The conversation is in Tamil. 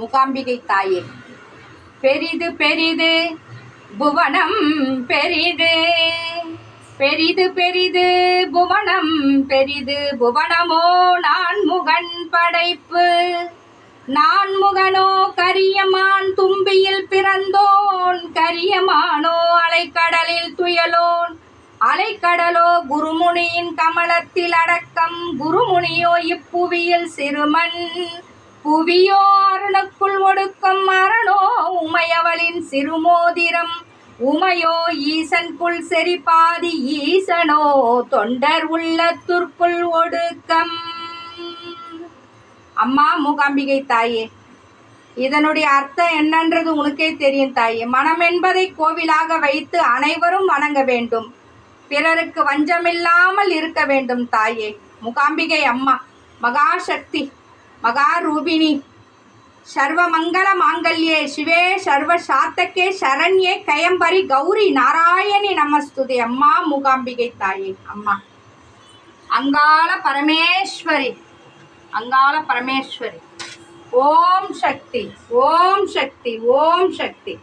முகாம்பிகை தாயே. பெரிது பெரிது புவனம் பெரிது. பெரிது பெரிது புவனம் பெரிது. புவனமோ நான் முகன் படைப்பு. நான் முகனோ கரியமான் தும்பியில் பிறந்தோன். கரியமானோ அலைக்கடலில் துயலோன். அலைக்கடலோ குருமுனியின் கமலத்தில் அடக்கம். குருமுனியோ இப்புவியில் சிறுமன். புவியோ அருணுக்குள் ஒடுக்கம் மரணோ? உமையவளின் சிறுமோதிரம். உமையோ ஈசன் புல் செறிபாதி ஈசனோ? தொண்டர் உள்ளத்திற்குள் ஒடுக்கம். அம்மா மூகாம்பிகை தாயே இதனுடைய அர்த்தம் என்னன்றது உனக்கே தெரியும் தாயே. மனம் என்பதை கோவிலாக வைத்து அனைவரும் வணங்க வேண்டும். பிறருக்கு வஞ்சமில்லாமல் இருக்க வேண்டும் தாயே. முகாம்பிகை அம்மா மகாசக்தி மகாரூபிணி சர்வமங்கள மாங்கல்யே சிவே சர்வ சாத்தக்கே சரண்யே கயம்பரி கௌரி நாராயணி நமஸ்துதி. அம்மா மூகாம்பிகை தாயே. அம்மா. அங்காள பரமேஸ்வரி. அங்காள பரமேஸ்வரி. ஓம் சக்தி ஓம் சக்தி ஓம் சக்தி.